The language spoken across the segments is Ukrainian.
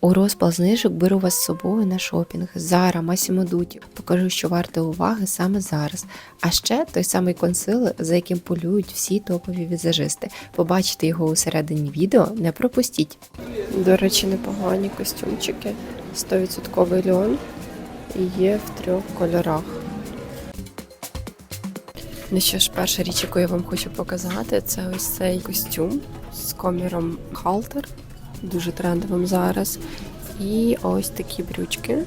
У розпал знижок беру вас з собою на шопінг. Зара, Масімо Дуті. Покажу, що варте уваги саме зараз. А ще той самий консилер, за яким полюють всі топові візажисти. Побачите його у середині відео, не пропустіть. До речі, непогані костюмчики. 100% льон і є в трьох кольорах. Ну що ж, перша річ, яку я вам хочу показати, це ось цей костюм з коміром Халтер, дуже трендовим зараз. І ось такі брючки.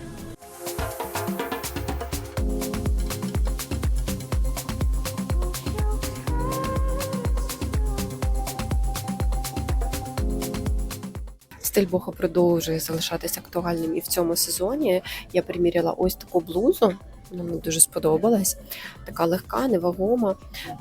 Стиль Бога продовжує залишатися актуальним і в цьому сезоні. Я приміряла ось таку блузу. Вона мені дуже сподобалась. Така легка, невагома,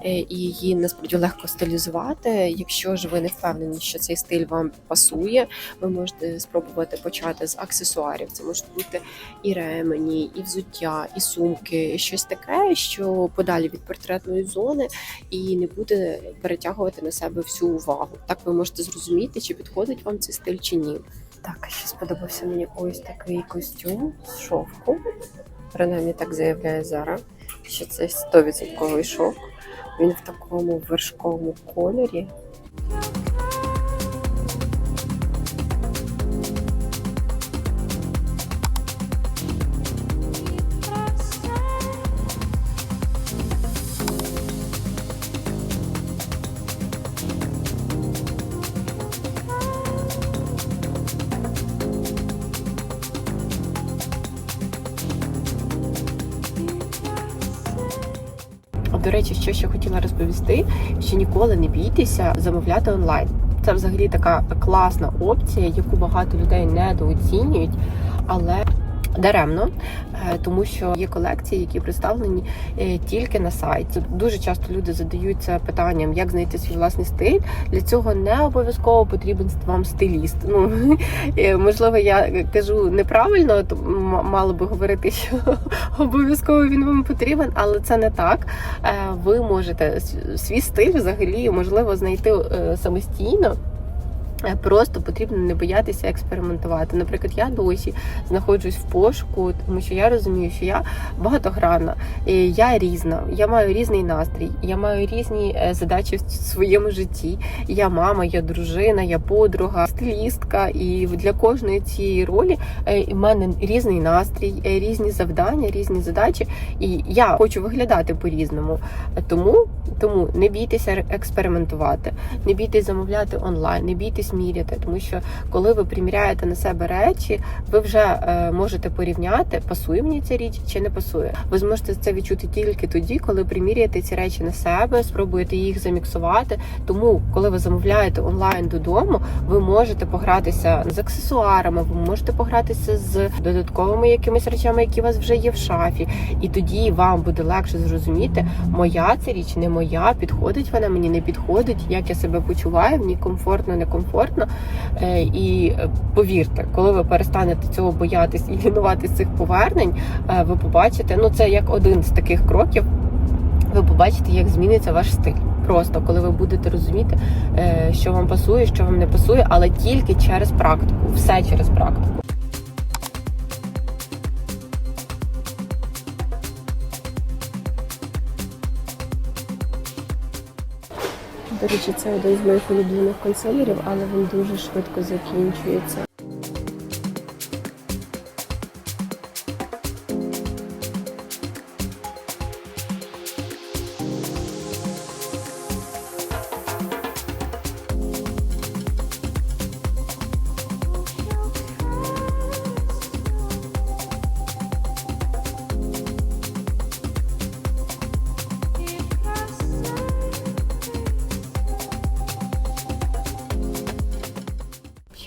е, і її насправді легко стилізувати. Якщо ж ви не впевнені, що цей стиль вам пасує, ви можете спробувати почати з аксесуарів. Це можуть бути і ремені, і взуття, і сумки, щось таке, що подалі від портретної зони і не буде перетягувати на себе всю увагу. Так ви можете зрозуміти, чи підходить вам цей стиль чи ні. Так, ще сподобався мені ось такий костюм з шовку. Принаймні так заявляє Зара, що це 100% шовк. Він в такому вершковому кольорі. До речі, що ще хотіла розповісти, що ніколи не бійтеся замовляти онлайн. Це взагалі така класна опція, яку багато людей недооцінюють, але даремно, е, тому що є колекції, які представлені е, тільки на сайті. Дуже часто люди задаються питанням, як знайти свій власний стиль. Для цього не обов'язково потрібен вам стиліст. Ну е, можливо, я кажу неправильно, то мало би говорити, що обов'язково він вам потрібен, але це не так. Ви можете свій стиль взагалі можливо знайти самостійно. Е, Просто потрібно не боятися експериментувати. Наприклад, я досі знаходжусь в пошуку, тому що я розумію, що я багатогранна, я різна, я маю різний настрій, я маю різні е, задачі в своєму житті. Я мама, я дружина, я подруга, стилістка. І для кожної цієї ролі е, в мене різний настрій, різні завдання, різні задачі. І я хочу виглядати по-різному. Тому, тому не бійтеся експериментувати, не бійтесь замовляти онлайн, не бійтесь міряти, тому що коли ви приміряєте на себе речі, ви вже е, можете порівняти, пасує мені ця річ чи не пасує. Ви зможете це відчути тільки тоді, коли приміряєте ці речі на себе, спробуєте їх заміксувати. Тому, коли ви замовляєте онлайн додому, ви можете погратися з аксесуарами, ви можете погратися з додатковими якимись речами, які у вас вже є в шафі, і тоді вам буде легше зрозуміти, моя ця річ не моя, підходить вона мені, не підходить, як я себе почуваю, мені комфортно, некомфортно. Е, І е, повірте, коли ви перестанете цього боятись і лінуватись цих повернень, е, ви побачите, ну це як один з таких кроків. Ви побачите, як зміниться ваш стиль. Просто коли ви будете розуміти, що вам пасує, що вам не пасує, але тільки через практику, все через практику. До речі, це один з моїх улюблених консилерів, але він дуже швидко закінчується.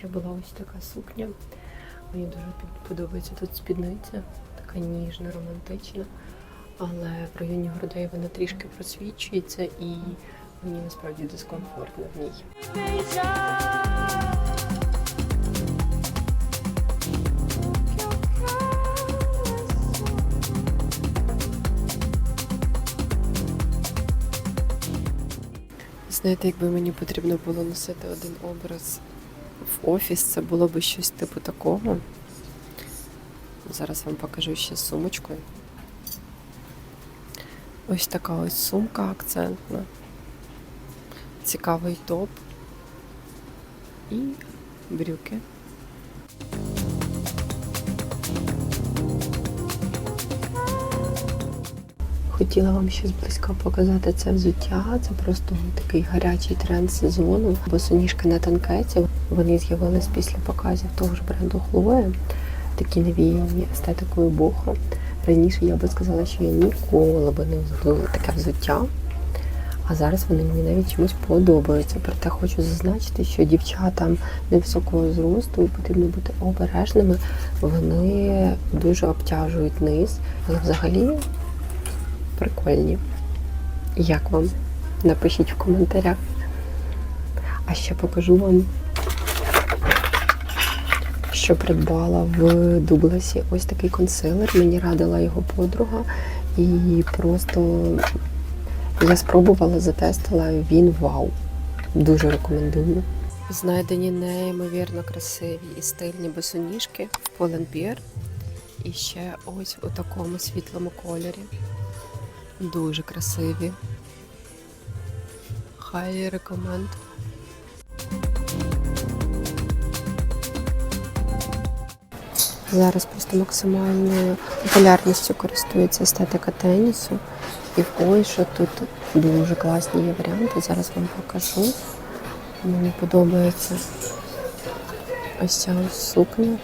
Ще була ось така сукня. Мені дуже подобається тут спідниця, така ніжна, романтична. Але в районі грудей вона трішки просвічується і мені насправді дискомфортно в ній. Знаєте, якби мені потрібно було носити один образ в офіс це було б щось типу такого. Зараз вам покажу ще сумочкою. Ось така ось сумка акцентна. Цікавий топ і брюки. Хотіла вам ще зблизька показати це взуття. Це просто такий гарячий тренд сезону. Босоніжки на танкеті. Вони з'явились після показів того ж бренду Хлоя. Такі навіяні естетикою бохо. Раніше я би сказала, що я ніколи би не взула таке взуття. А зараз вони мені навіть чомусь подобаються. Проте хочу зазначити, що дівчатам невисокого зросту потрібно бути обережними. Вони дуже обтяжують низ, але взагалі прикольні. Як вам? Напишіть в коментарях. А ще покажу вам, що придбала в Дугласі. Ось такий консилер. Мені радила його подруга. І просто я спробувала, затестила. Він вау. Дуже рекомендую. Знайдені неймовірно красиві і стильні босоніжки в Pull&Bear. І ще ось у такому світлому кольорі. Дуже красиві. Хай рекоменд. Зараз просто максимальною популярністю користується естетика тенісу. І ой, що тут дуже класні є варіанти. Зараз вам покажу. Мені подобається ось ця сукня.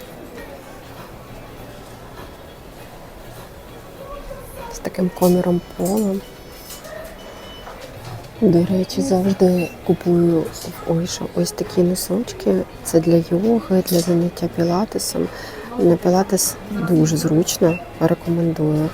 з таким коміром полом. До речі, завжди купую ой, що ось такі носочки. Це для йоги, для заняття пілатесом. На пілатес дуже зручно, рекомендую.